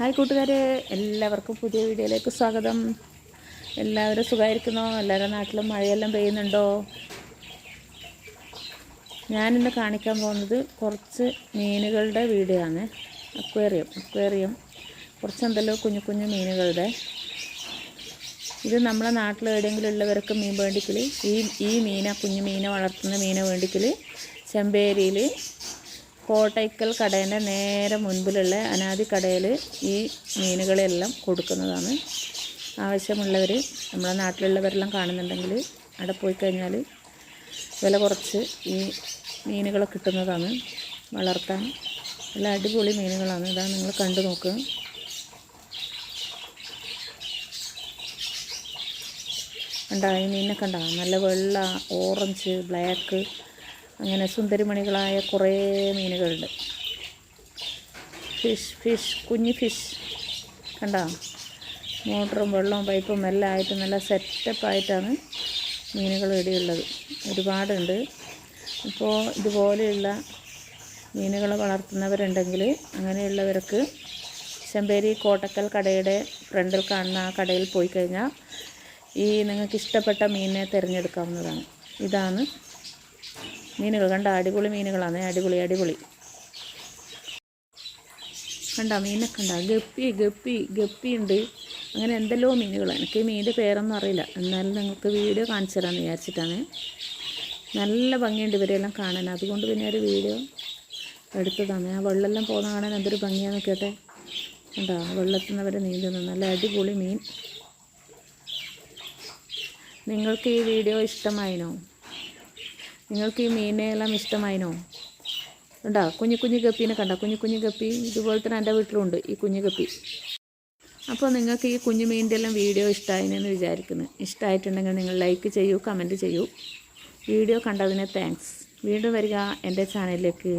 Hi കൂട്ടുകാരെ എല്ലാവർക്കും പുതിയ വീഡിയോയിലേക്ക് സ്വാഗതം. എല്ലാവരും സുഖമായിരിക്കുന്നോ? എല്ലാവരുടെ നാട്ടിലും മഴയെല്ലാം പെയ്യുന്നുണ്ടോ? ഞാനിന്ന് കാണിക്കാൻ പോകുന്നത് കുറച്ച് മീനുകളുടെ വീഡിയോ ആണ് അക്വേറിയം അക്വേറിയം. കുറച്ച് എന്തല്ലോ കുഞ്ഞു കുഞ്ഞു മീനുകളുടെ. ഇത് നമ്മളെ നാട്ടിൽ എവിടെയെങ്കിലും ഉള്ളവർക്ക് മീൻ വേണ്ടിക്കൽ ഈ ഈ മീന കുഞ്ഞു മീനെ വളർത്തുന്ന മീനെ വേണ്ടിക്കൽ ചെമ്പേരിയിൽ കോട്ടയ്ക്കൽ കടേന്റെ നേരെ മുൻപിലുള്ള അനാദി കടയിൽ ഈ മീനുകളെല്ലാം കൊടുക്കുന്നതാണ്. ആവശ്യമുള്ളവർ നമ്മളെ നാട്ടിലുള്ളവരെല്ലാം കാണുന്നുണ്ടെങ്കിൽ അവിടെ പോയി കഴിഞ്ഞാൽ വില കുറച്ച് ഈ മീനുകളെ കിട്ടുന്നതാണ്. വളർത്താൻ നല്ല അടിപൊളി മീനുകളാണ്. ഇതാ നിങ്ങൾ കണ്ടു നോക്കുക കണ്ട? ഈ മീനിനെ കണ്ട? നല്ല വെള്ള ഓറഞ്ച് ബ്ലാക്ക് അങ്ങനെ സുന്ദരിമണികളായ കുറേ മീനുകളുണ്ട്. ഫിഷ് ഫിഷ് കുഞ്ഞ് ഫിഷ്. കണ്ട? മോട്ടറും വെള്ളവും പൈപ്പും എല്ലാം ആയിട്ട് നല്ല സെറ്റപ്പായിട്ടാണ് മീനുകൾ ഇവിടെയുള്ളത് ഒരുപാടുണ്ട്. ഇപ്പോൾ ഇതുപോലെയുള്ള മീനുകൾ വളർത്തുന്നവരുണ്ടെങ്കിൽ അങ്ങനെയുള്ളവർക്ക് ചെമ്പേരി കോട്ടക്കൽ കടയുടെ ഫ്രണ്ടിൽ കാണുന്ന ആ കടയിൽ പോയി കഴിഞ്ഞാൽ ഈ നിങ്ങൾക്ക് ഇഷ്ടപ്പെട്ട മീനിനെ തിരഞ്ഞെടുക്കാവുന്നതാണ്. ഇതാണ് മീനുകൾ. കണ്ട? അടിപൊളി മീനുകളാണ്. അടിപൊളി അടിപൊളി. കണ്ട? മീനൊക്കെ കണ്ട ഗപ്പി ഗപ്പി ഗപ്പി ഉണ്ട് അങ്ങനെ എന്തെല്ലോ മീനുകൾ എനിക്ക് മീനിന്റെ പേരൊന്നും അറിയില്ല. എന്നാലും നിങ്ങൾക്ക് വീഡിയോ കാണിച്ചു തരാമെന്ന് വിചാരിച്ചിട്ടാണ്. നല്ല ഭംഗിയുണ്ട് ഇവരെല്ലാം കാണാൻ. അതുകൊണ്ട് പിന്നെ ഒരു വീഡിയോ എടുത്തതാണ്. ആ വെള്ളമെല്ലാം പോകുന്ന കാണാൻ എന്തൊരു ഭംഗിയാന്ന് കേട്ടെ കണ്ടോ? വെള്ളത്തിൽ നിന്ന് അവർ നീന്തുന്നു. നല്ല അടിപൊളി മീൻ. നിങ്ങൾക്ക് ഈ വീഡിയോ ഇഷ്ടമായിനോ? നിങ്ങൾക്ക് ഈ മീനെല്ലാം ഇഷ്ടമായിനോ? ഉണ്ടോ കുഞ്ഞു കുഞ്ഞു ഗപ്പീനെ കണ്ട? കുഞ്ഞു കുഞ്ഞു ഗപ്പി ഇതുപോലെ തന്നെ എന്റെ വീട്ടിലുണ്ട് ഈ കുഞ്ഞു ഗപ്പി. അപ്പോൾ നിങ്ങൾക്ക് ഈ കുഞ്ഞു മീനിന്റെ എല്ലാം വീഡിയോ ഇഷ്ടമായിനെന്ന് വിചാരിക്കുന്നു. ഇഷ്ടമായിട്ടുണ്ടെങ്കിൽ നിങ്ങൾ ലൈക്ക് ചെയ്യൂ കമന്റ് ചെയ്യൂ. വീഡിയോ കണ്ടതിന് താങ്ക്സ് വീണ്ടും വരിക എന്റെ ചാനലിലേക്ക്